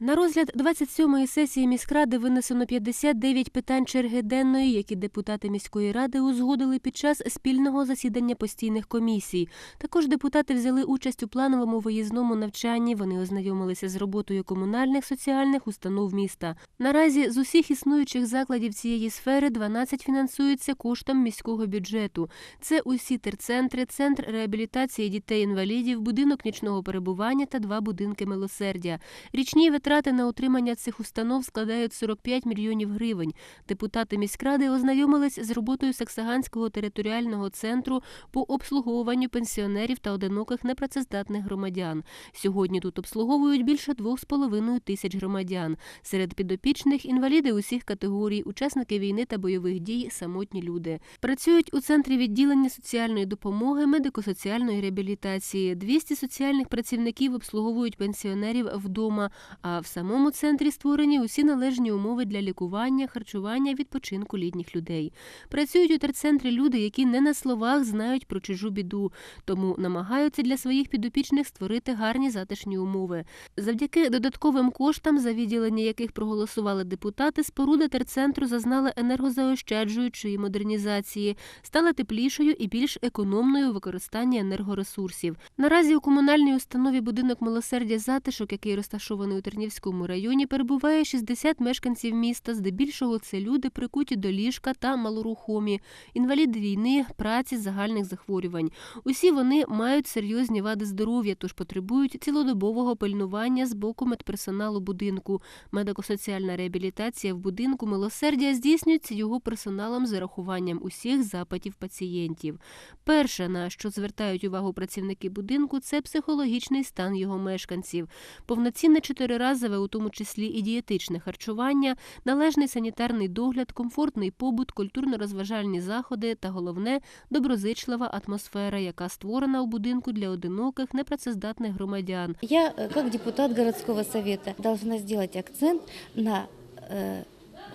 На розгляд 27-ї сесії міськради винесено 59 питань черги денної, які депутати міської ради узгодили під час спільного засідання постійних комісій. Також депутати взяли участь у плановому виїзному навчанні. Вони ознайомилися з роботою комунальних соціальних установ міста. Наразі з усіх існуючих закладів цієї сфери 12 фінансуються коштом міського бюджету. Це усі терцентри, центр реабілітації дітей-інвалідів, будинок нічного перебування та два будинки милосердя. Річні витрати на утримання цих установ складають 45 мільйонів гривень. Депутати міськради ознайомились з роботою Саксаганського територіального центру по обслуговуванню пенсіонерів та одиноких непрацездатних громадян. Сьогодні тут обслуговують більше 2,5 тисяч громадян. Серед підопічних інваліди усіх категорій, учасники війни та бойових дій, самотні люди. Працюють у центрі відділення соціальної допомоги, медико-соціальної реабілітації. 200 соціальних працівників обслуговують пенсіонерів вдома. А в самому центрі створені усі належні умови для лікування, харчування, відпочинку літніх людей. Працюють у терцентрі люди, які не на словах знають про чужу біду, тому намагаються для своїх підопічних створити гарні затишні умови. Завдяки додатковим коштам, за відділення яких проголосували депутати, споруда терцентру зазнала енергозаощаджуючої модернізації, стала теплішою і більш економною у використанні енергоресурсів. Наразі у комунальній установі будинок милосердя затишок, який розташований у Тернівському районі, перебуває 60 мешканців міста. Здебільшого це люди, прикуті до ліжка та малорухомі, інваліди війни, праці, загальних захворювань. Усі вони мають серйозні вади здоров'я, тож потребують цілодобового пильнування з боку медперсоналу будинку. Медико-соціальна реабілітація в будинку милосердя здійснюється його персоналом з урахуванням усіх запитів пацієнтів. Перше, на що звертають увагу працівники будинку, це психологічний стан його мешканців, повноцінне чотириразове, у тому числі і дієтичне харчування, належний санітарний догляд, комфортний побут, культурно-розважальні заходи та головне доброзичлива атмосфера, яка створена у будинку для одиноких непрацездатних громадян. Я, э, как депутат городского совета, должна сделать акцент на э,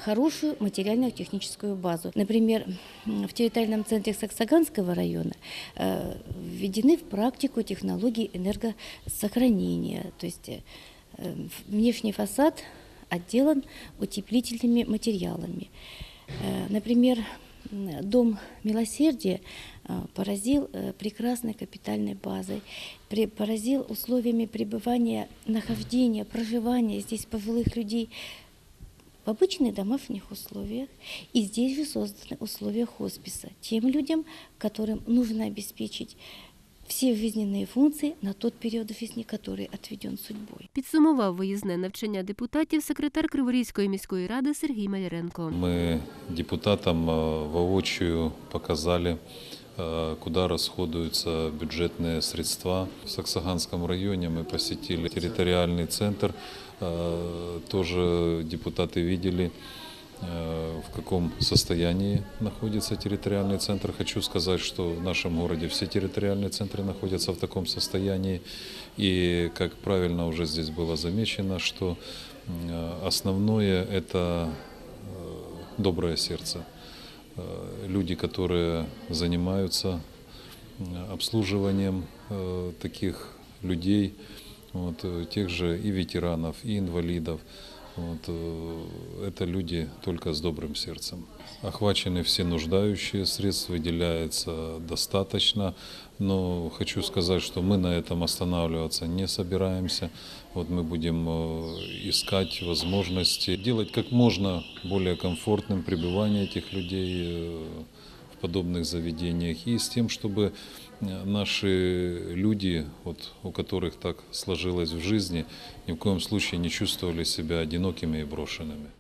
хорошую материально-техническую базу. Например, м, в территориальном центре Саксаганского района э, введены в практику технологии энергосохранения. То есть э, внешний фасад отделан утеплительными материалами. Э, Например, Дом милосердия э, поразил э, прекрасной капитальной базой, поразил условиями пребывания, нахождения, проживания здесь пожилых людей в обычных домашних условиях. И здесь же созданы условия хосписа тем людям, которым нужно обеспечить все жизненные функции на тот период жизни, который отведен судьбой. Підсумував виїзне навчання депутатів секретар Криворізької міської ради Сергій Маляренко. Мы депутатам э, воочию показали, э, куда расходуются бюджетные средства. В Саксаганском районе мы посетили территориальный центр. Э, Тоже депутаты видели, э, в каком состоянии находится территориальный центр. Хочу сказать, что в нашем городе все территориальные центры находятся в таком состоянии. И, как правильно уже здесь было замечено, что э, основное – это э, доброе сердце. Э, Люди, которые занимаются э, обслуживанием э, таких людей, вот, э, тех же и ветеранов, и инвалидов. Вот, э, это люди только с добрым сердцем. Охвачены все нуждающие, средств выделяется достаточно, но хочу сказать, что мы на этом останавливаться не собираемся. Вот мы будем э, искать возможности делать как можно более комфортным пребывание этих людей э, в подобных заведениях и с тем, чтобы э, наши люди, вот, у которых так сложилось в жизни, ни в коем случае не чувствовали себя одинокими и брошенными.